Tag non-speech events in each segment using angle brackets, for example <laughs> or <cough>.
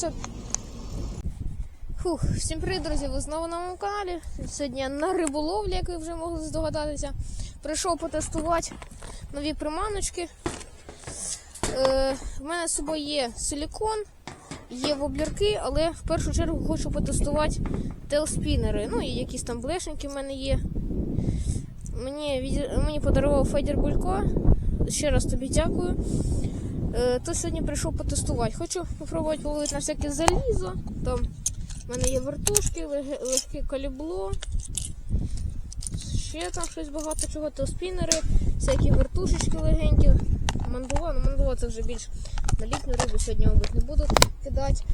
підписуйтеся. Фух, всім привіт, друзі! Ви знову на моєму каналі. Сьогодні на риболовлі, як ви вже могли здогадатися. Прийшов потестувати нові приманочки. Е, в мене з собою є силікон, є воблерки, але в першу чергу хочу потестувати телспінери. Ну і якісь там блешеньки в мене є. Мені, мені подарував Федір Булько. Ще раз тобі дякую. Е, то сьогодні прийшов потестувати. Хочу спробувати половити на всяке залізо. Там в мене є вертушки, легке калібло. Ще там щось багато чого, то спінери, всякі вертушечки легенькі. Мандула, ну мандула це вже більш на літню рибу, сьогодні, мабуть, не буду кидати.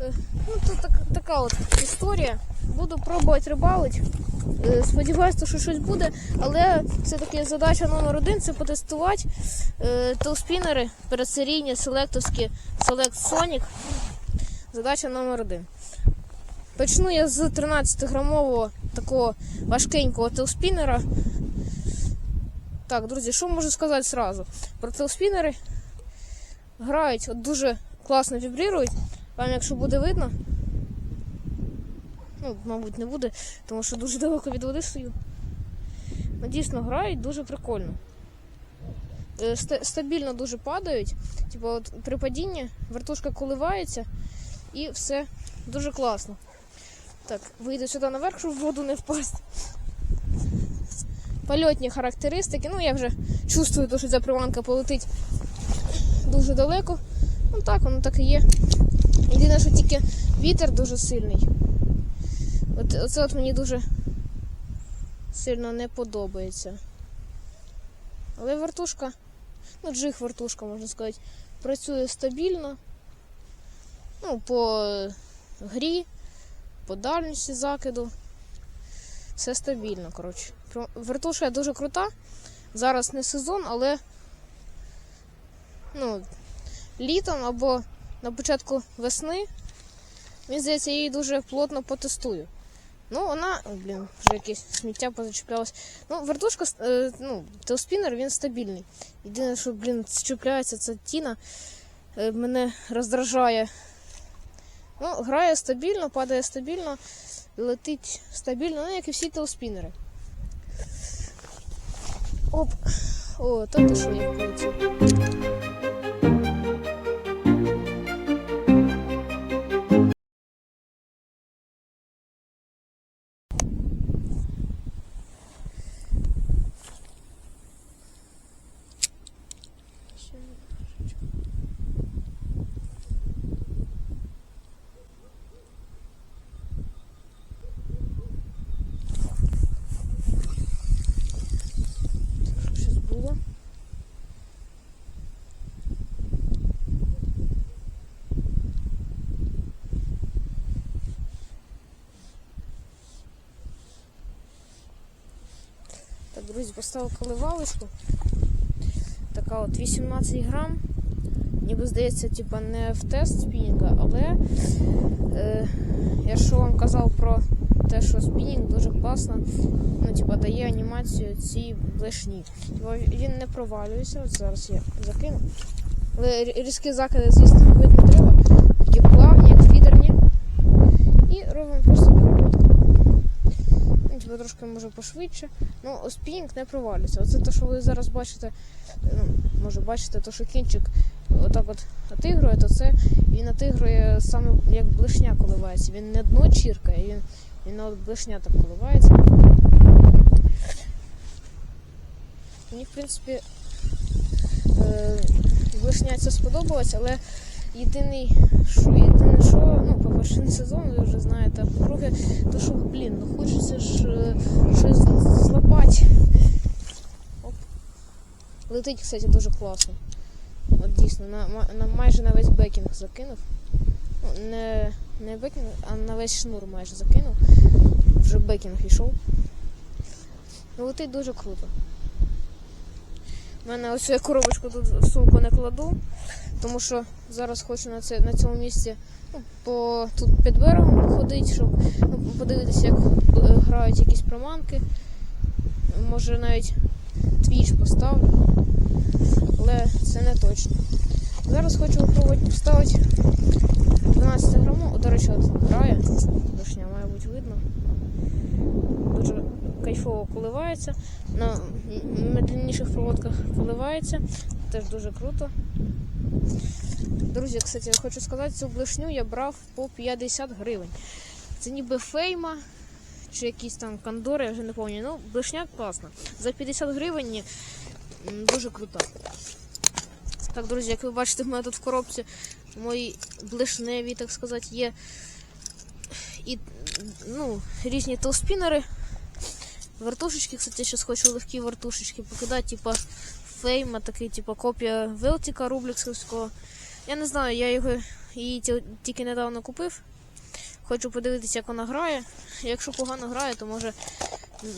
Е, Ну, тут так, така от історія. Буду пробувати рибалити. Е, Сподіваюся, що щось буде, але це таки задача номер один це потестувати е, телспінери передсерійні, селектовські Select Sonic. Задача номер один. Почну я з 13-грамового такого важкенького телспінера. Так, друзі, що можу сказати зразу? Про телспінери грають, от дуже класно вібрірують. Вам, якщо буде видно, ну, мабуть, не буде, тому що дуже далеко від води стою. Ну, дійсно грають дуже прикольно. Е, Стабільно дуже падають. Типу, от при падінні вертушка коливається і все дуже класно. Так, вийду сюди наверх, щоб в воду не впасти. Польотні характеристики. Ну, я вже чувствую, що ця приманка полетить дуже далеко. Ну так, воно так і є. Єдине, що тільки вітер дуже сильний. От, оце от мені дуже сильно не подобається. Але вертушка, ну, джиг вертушка, можна сказати, працює стабільно. Ну, по грі, по дальності закиду. Все стабільно, коротше. Вертушка дуже крута. Зараз не сезон, але ну, літом або на початку весни, мені здається, я її дуже плотно потестую. Ну, вона, блін, вже якесь сміття позачіплялось. Ну, вертушка, е, ну, телспінер, він стабільний. Єдине, що, блін, чіпляється ця тіна, е, мене роздражає. Ну, грає стабільно, падає стабільно, летить стабільно, ну, як і всі телспінери. Оп. О, то що я полетів. Так, друзі, поставив коливалочку. Така от 18 грам. Ніби здається, типа не в тест спінінга, але е, я що вам казав про те, що спінінг дуже класно ну, типа, дає анімацію цій блешні. Він не провалюється. От зараз я закину. Але різкі закиди, звісно, робити не треба. Такі плавні, як фідерні. І робимо просто проводку. Ну, типа, трошки може пошвидше. Ну, спінінг не провалюється. Оце те, що ви зараз бачите, ну, може бачите, то що кінчик отак от отигрує, то це він отигрує саме як блешня коливається. Він не дно чіркає, він, він от блешня так коливається. Мені, в принципі, е, блешня це сподобалось, але єдиний, що, єдине, що, ну, по-перше, не сезон, ви вже знаєте, а по-друге, то що, блін, ну хочеться ж е, щось злапати. Оп. Летить, кстати, дуже класно. От дійсно, на, на майже на весь бекінг закинув. Ну, не, не бекінг, а на весь шнур майже закинув. Вже бекінг йшов. Ну, летить дуже круто. У мене ось я коробочку тут в сумку не кладу, тому що зараз хочу на, це, на цьому місці ну, по, тут під берегом походити, щоб ну, подивитися, як е, грають якісь приманки. Може навіть твіч поставлю, але це не точно. Зараз хочу спробувати поставити 12 граму, до речі, от грає. Вишня має бути видно. Дуже кайфово коливається. На медленніших проводках коливається. Теж дуже круто. Друзі, кстати, я хочу сказати, цю блишню я брав по 50 гривень. Це ніби фейма чи якісь там кондори, я вже не пам'ятаю. Ну, блишня класна. За 50 гривень дуже крута. Так, друзі, як ви бачите, в мене тут в коробці мої блишневі, так сказати, є і ну, різні толспінери. Вертушечки, кстати, зараз хочу легкі вертушечки покидати, типа фейма, такий, типа копія Велтіка Рубліксовського. Я не знаю, я його її тільки недавно купив. Хочу подивитися, як вона грає. Якщо погано грає, то може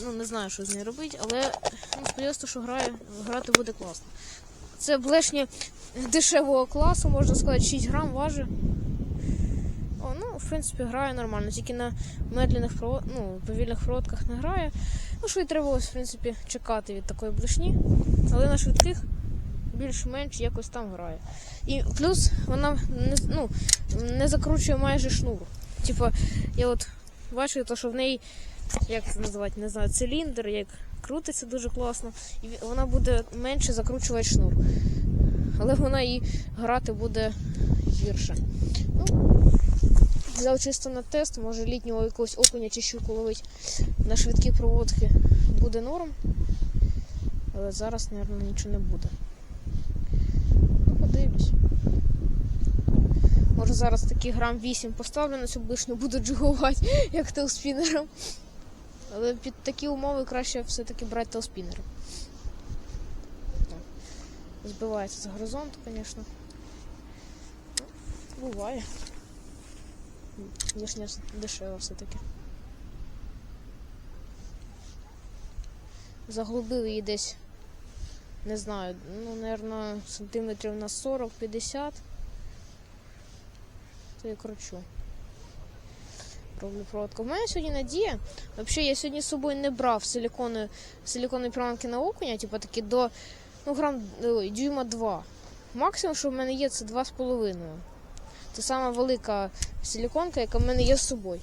ну, не знаю, що з нею робити, але ну, сподіваюся, що грає, грати буде класно. Це блешні дешевого класу, можна сказати, 6 грам важить. О, ну, в принципі, грає нормально, тільки на медленних ну, повільних проводках не грає. Ну, що й треба, в принципі, чекати від такої блешні. Але на швидких більш-менш якось там грає. І плюс вона не, ну, не закручує майже шнур. Типа, я от бачу, то, що в неї, як це називати, не знаю, циліндр, як крутиться дуже класно, і вона буде менше закручувати шнур. Але вона і грати буде гірше. Ну, взяв чисто на тест, може літнього якогось окуня чи щуку ловить на швидкі проводки буде норм. Але зараз, мабуть, нічого не буде. Ну, подивлюсь. Може зараз такий грам 8 поставлю на цю блишню, буду джигувати, <laughs> як телспінером. Але під такі умови краще все-таки брати телспінером. Збивається з горизонту, звісно. Ну, буває. Вишня дешева все-таки. Заглубив її десь, не знаю, ну, напевно, сантиметрів на 40-50. То я кручу. Роблю проводку. У мене сьогодні надія. Взагалі, я сьогодні з собою не брав силікони, силіконні приманки на окуня, типу такі до ну, грам дюйма 2. Максимум, що в мене є, це 2,5. Це сама велика силіконка, яка в мене є з собою.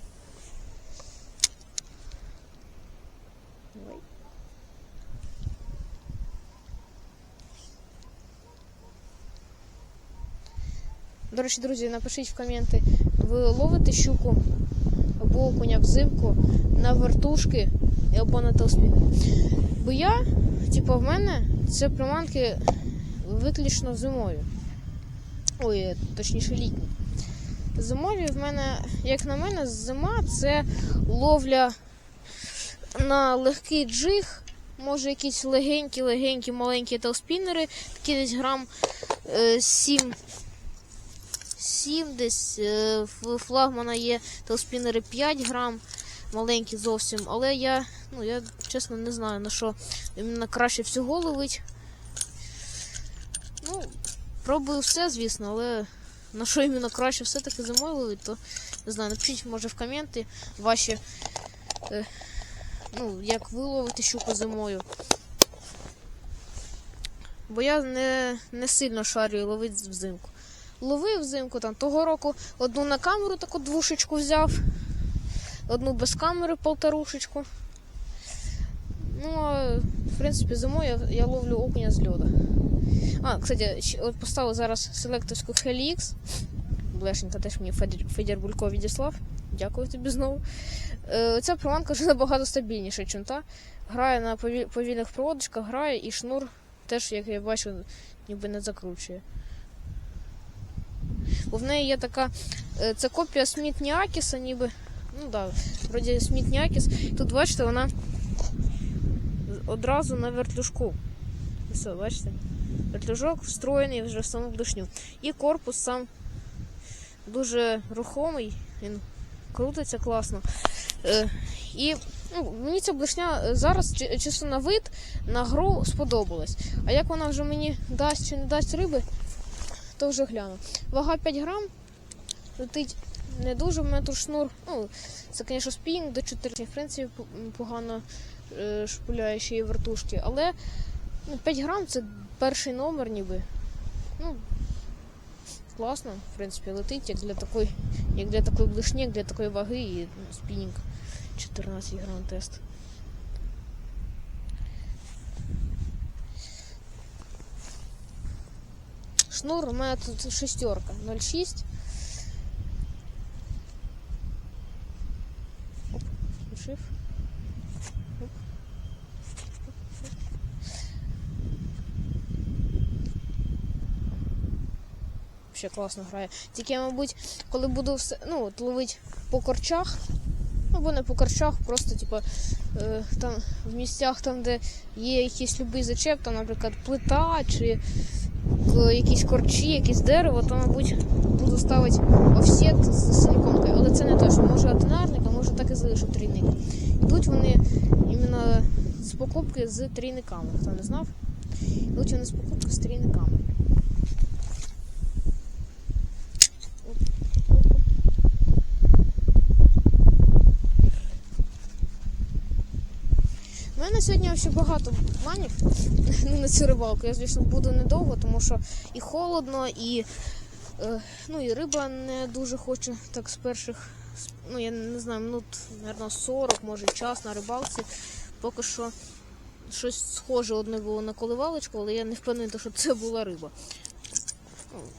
До речі, друзі, напишіть в коменти, ви ловите щуку або окуня взимку на вертушки або на телспінер. Бо я, типу, в мене це приманки виключно зимою. Ой, точніше літні. Зимові в мене, як на мене, зима це ловля на легкий джиг, може якісь легенькі, легенькі, маленькі телспінери, такі десь грам е, 7. 7 десь е, в флагмана є телспінери 5 грам, маленькі зовсім. Але я, ну, я чесно не знаю на що іменно краще всього ловить. Ну, пробую все, звісно, але на що іменно краще все-таки ловить, то не знаю, напишіть, може, в коменти ваші, е, ну, як ви ловите щуку зимою. Бо я не, не сильно шарю ловити взимку. Ловив взимку там того року одну на камеру таку двушечку взяв, одну без камери полторушечку. Ну, а в принципі, зимою я, я ловлю окуня з льода. А, кстати, от поставив зараз селекторську Helix. Блешенька теж мені Федір, Федір Булько відіслав. Дякую тобі знову. Е, ця приманка вже набагато стабільніша, ніж та. Грає на повільних проводочках, грає і шнур теж, як я бачу, ніби не закручує. Бо в неї є така. е, Це копія Сміт Ніакіса, ніби. Ну так, да, вроді Сміт Ніакіс. Тут, бачите, вона одразу на вертлюжку. Все, бачите? Вертлюжок встроєний вже в саму блишню. І корпус сам дуже рухомий, він крутиться класно. Е, і ну, мені ця блишня е, зараз чи- чисто на вид, на гру сподобалась. А як вона вже мені дасть чи не дасть риби, то вже гляну. Вага 5 грам, летить не дуже, в мене тут шнур. Ну, це, звісно, спінг до 4, в принципі, погано е, шпуляє ще й вертушки. Але ну, 5 грам це перший номер ніби. Ну, класно, в принципі, летить, як для такої, як для такої блишні, як для такої ваги і ну, спінінг 14 грам тест. Шнур у мене тут шестерка 0,6. Оп, включив. Ще класно грає. Тільки я, мабуть, коли буду все, ну, ловити по корчах, або не по корчах, просто типу, е, там в місцях, там, де є якийсь любий зачеп, там, наприклад, плита чи якісь корчі, якесь дерево, то, мабуть, буду ставити офсет з силіконкою. Але це не точно. Може одинарник, а може так і залишу трійник. Йдуть вони іменно з покупки з трійниками. Хто не знав? Йдуть вони з покупки з трійниками. Оп, оп, оп. У мене сьогодні ще багато планів <laughs> на цю рибалку. Я, звісно, буду недовго, тому що і холодно, і, е, ну, і риба не дуже хоче так з перших, ну я не знаю, минут, мабуть, 40, може час на рибалці. Поки що щось схоже одне було на коливалочку, але я не впевнений, що це була риба.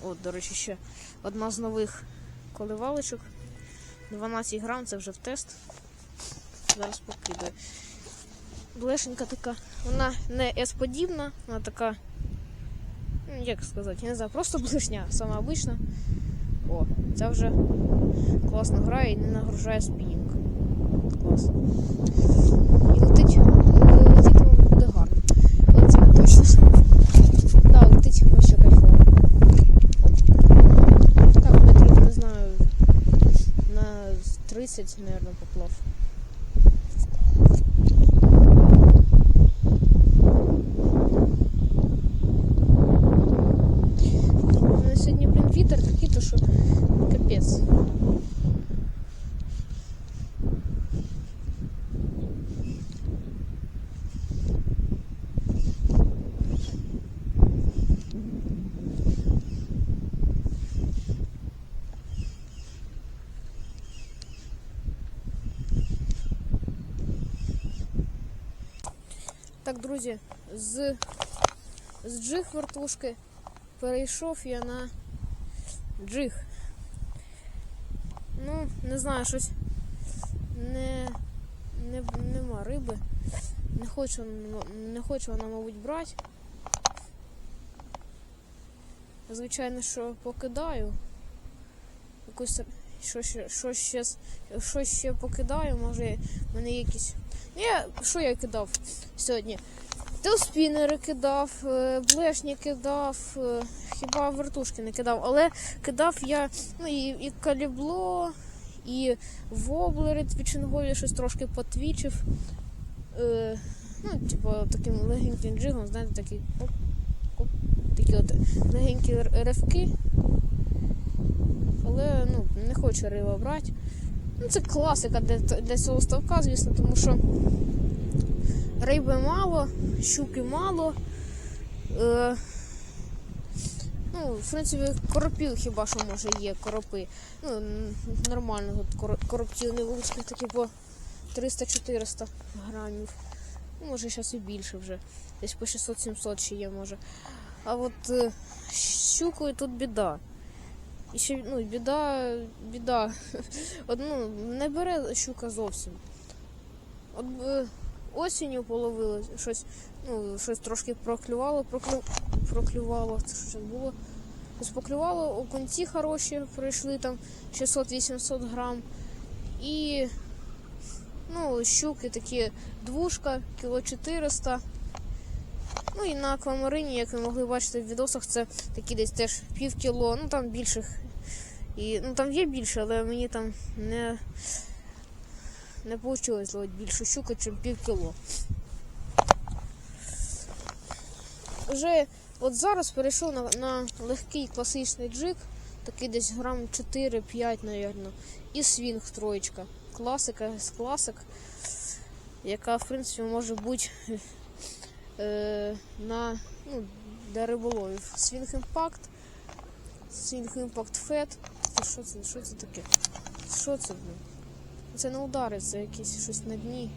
От, до речі, ще одна з нових коливалочок. 12 грам, це вже в тест. Зараз покидаю. Блешенька така. Вона не S-подібна, вона така. ну, Як сказати, я не знаю, просто блешня, сама обична. О, ця вже класно грає і не нагружає спінінг. Клас. І летить, летітиме буде гарно. Але це не точно. Так, летить вообще кайфово. Так, метрів, не знаю, на 30, мабуть, поплав. У мене сьогодні, блін, вітер такий, то що капець. Так, друзі, з, з джиг вертушки перейшов я на джиг. Ну, не знаю, щось не, не, нема риби. Не хочу, не хочу вона, мабуть, брати. Звичайно, що покидаю. Якусь що ще, що ще, що ще покидаю, може в мене якісь. Ну, Я, що я кидав сьогодні? Телспінери кидав, е, блешні кидав, е, хіба вертушки не кидав, але кидав я ну, і, і калібло, і воблери твічингові, щось трошки потвічив. Е, ну, типу, таким легеньким джигом, знаєте, такі оп, оп, такі от легенькі ривки. Але ну, не хочу риба брати. Ну, це класика для, для цього ставка, звісно, тому що риби мало, щуки мало. Е, ну, в принципі, коропів хіба що може є коропи. Ну, нормально от коро- коробців невеличких такі по 300-400 грамів. Ну, може зараз і більше вже. Десь по 600-700 ще є, може. А от е, щукою тут біда. І ще ну, біда, біда. <laughs> От, ну, не бере щука зовсім. От е, осінню половили щось, ну, щось трошки проклювало, проклю... проклювало. Це що було? Щось поклювало, окунці хороші прийшли там 600-800 грам. І ну, щуки такі двушка, кіло 400. Ну і на аквамарині, як ви могли бачити в відосах, це такі десь теж пів кіло, ну там більших. І, ну там є більше, але мені там не, не вийшло зловити більшу щуку, ніж пів кіло. Вже от зараз перейшов на, на легкий класичний джиг, такий десь грам 4-5, мабуть, і свінг троєчка. Класика з класик, яка, в принципі, може бути е, на, ну, для риболовів. Swing Impact, Swing Impact Fed. Це що це? Що це таке? Що це, блін? Це не удари, це якісь щось на дні.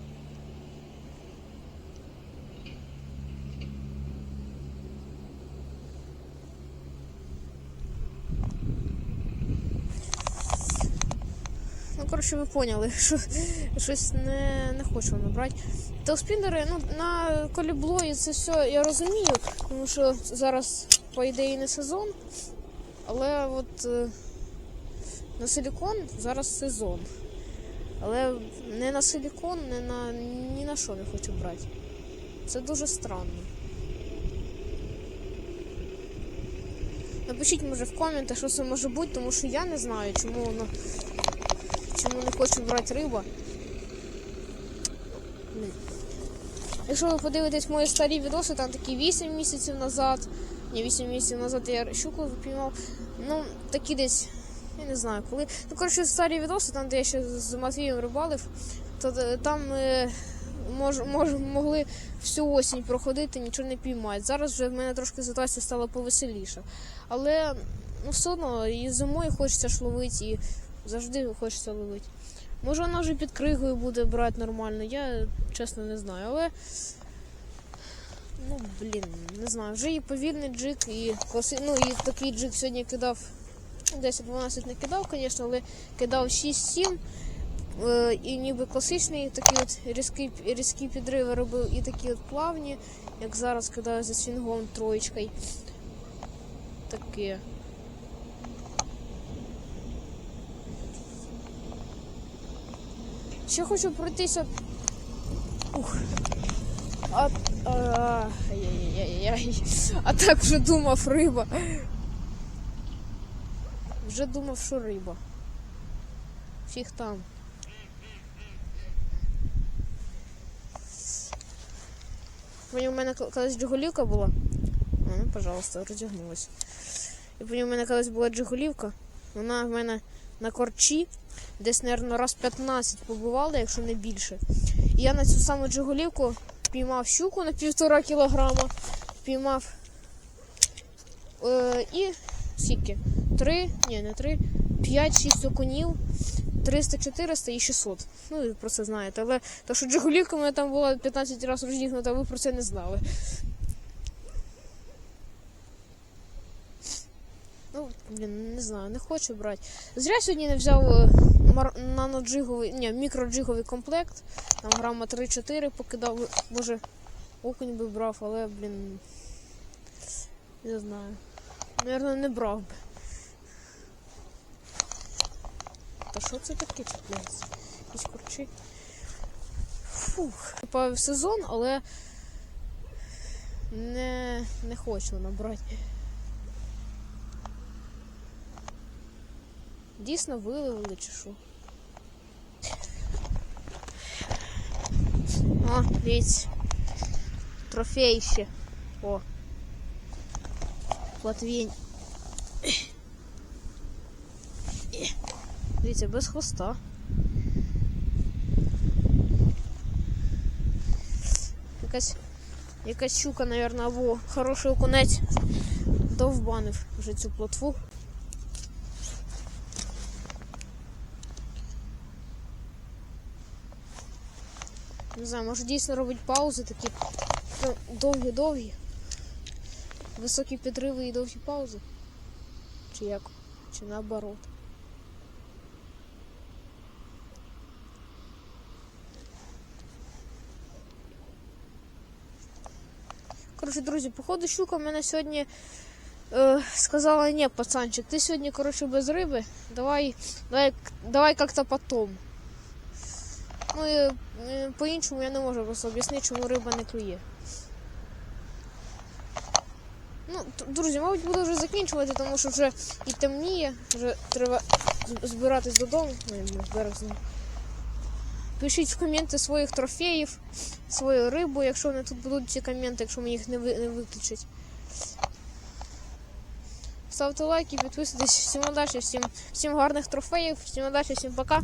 Ну, коротше, ви поняли, <laughs> що щось не, не хочу воно брати. Телспінери, ну, на коліблої це все я розумію, тому що зараз, по ідеї, не сезон. Але от е, на силікон зараз сезон. Але не на силікон, не на ні на що не хочу брати. Це дуже странно. Напишіть, може, в коментах, що це може бути, тому що я не знаю, чому воно. Чому не хочу брати. Блін. Якщо ви подивитесь мої старі відоси, там такі 8 місяців назад. Ні, 8 місяців назад я щуку випіймав. Ну, такі десь, я не знаю коли. Ну, коротше, старі відоси, там, де я ще з Матвієм рибалив, то е, там е, мож, мож, могли всю осінь проходити, нічого не піймати. Зараз вже в мене трошки ситуація стала повеселіша. Але ну, все одно і зимою хочеться ж ловити, і завжди хочеться ловити. Може вона вже під кригою буде брати нормально, я чесно не знаю, але. Ну, блін, не знаю. Вже і повільний джик, і класи... ну, і такий джик сьогодні кидав. ну, 10-12 не кидав, звісно, але кидав 6-7. Е, і ніби класичний такі от різкі, різкі підриви робив, і такі от плавні, як зараз кидаю за свінгом троєчкою. Таке. Ще хочу пройтися. Ух. А, а, ай-яй-яй-яй. а так вже думав риба. Вже думав, що риба. Фіг там. Мені у мене колись джигулівка була. Ну, пожалуйста, роздягнулась. І потім у мене колись була джигулівка. Вона в мене на корчі. Десь, мабуть, раз 15 побувала, якщо не більше. І я на цю саму джигулівку піймав щуку на півтора кілограма, піймав е, і скільки? Три, ні, не три, 5-6 окунів, 300, 400 і 600. Ну, ви про це знаєте. Але то, що джигулівка в мене там була 15 разів роздігнута, ви про це не знали. Ну, блін, не знаю, не хочу брати. Зря сьогодні не взяв е, наноджиговий, ні, мікроджиговий комплект. Там грама 3-4 покидав. Може, окунь би брав, але, блін. Не знаю. Наверно, не брав би. Та що це таке чіпляється? Якісь корчі. Фух. Попав сезон, але не, не хочу набрати. Дійсно виловили що? О, дивіться. Трофей ще. О. Платвінь. Дивіться, без хвоста. Якась, якась щука, мабуть, або хороший окунець довбанив вже цю плотву. Не знаю, може дійсно робить паузи такі ну, довгі-довгі. Високі підриви і довгі паузи. Чи як? Чи наоборот. Коротше, друзі, походу щука в мене сьогодні е, сказала, ні, пацанчик, ти сьогодні, коротше, без риби. Давай, давай, давай как-то потом. Ну е, по-іншому я не можу просто об'яснити, чому риба не клює. Ну, друзі, мабуть, буду вже закінчувати, тому що вже і темніє, вже треба збиратись додому. Ну, я не збираюсь. Пишіть в коменти своїх трофеїв, свою рибу, якщо вони тут будуть ці коменти, якщо мені їх не, ви, не виключать. Ставте лайки, підписуйтесь. Всім удачі, всім, всім гарних трофеїв, всім удачі, всім пока.